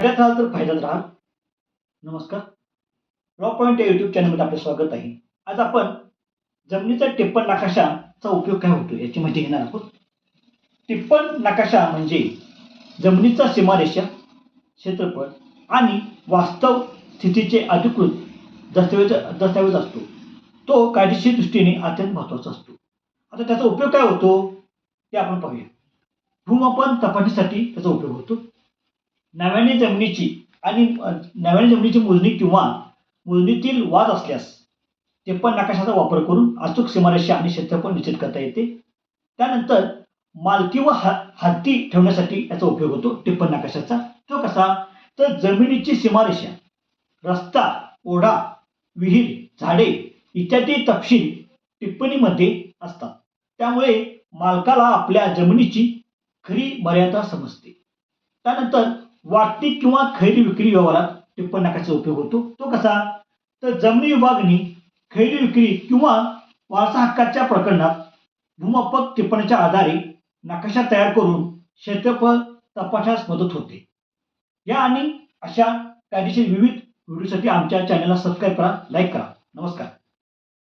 फायद्यात राहाल तर फायद्यात राहा. नमस्कार. रॉक पॉईंट या युट्यूब चॅनलमध्ये आपले स्वागत आहे. आज आपण जमिनीचा टिप्पण नकाशाचा उपयोग काय होतो याची माहिती घेणार आहोत. टिप्पण नकाशा म्हणजे जमिनीचा सीमारेषा क्षेत्रफळ आणि वास्तव स्थितीचे अधिकृत दस्तऐवज दस्तऐवज असतो. तो कायदेशीर दृष्टीने अत्यंत महत्त्वाचा असतो. आता त्याचा उपयोग काय होतो? ते आपण पाहूया. भूमापन तपासणीसाठी त्याचा उपयोग होतो. नव्याने जमिनीची आणि नव्याने जमिनीची मोजणी किंवा मोजणीतील वाद असल्यास टिप्पण नकाशाचा वापर करून अचूक सीमारेषा आणि क्षेत्रफळ निश्चित करता येते. त्यानंतर मालकी व हा हद्दी ठेवण्यासाठी याचा उपयोग होतो टिप्पण नकाशाचा. तो कसा? तर जमिनीची सीमारेषा रस्ता ओढा विहीर झाडे इत्यादी तपशील टिप्पणीमध्ये असतात. त्यामुळे मालकाला आपल्या जमिनीची खरी मर्यादा समजते. त्यानंतर वाटणी किंवा खरेदी विक्री व्यवहारात टिप्पण नकाशाचा उपयोग होतो. तो कसा? तर जमिनी विभागणी खरेदी विक्री किंवा वारसा हक्काच्या प्रकरणात भूमापक टिप्पणीच्या आधारे नकाशा तयार करून क्षेत्रफळ तपासण्यास मदत होते. या आणि अशा कायदेशीर विविध व्हिडिओसाठी आमच्या चॅनलला सबस्क्राईब करा लाईक करा. नमस्कार.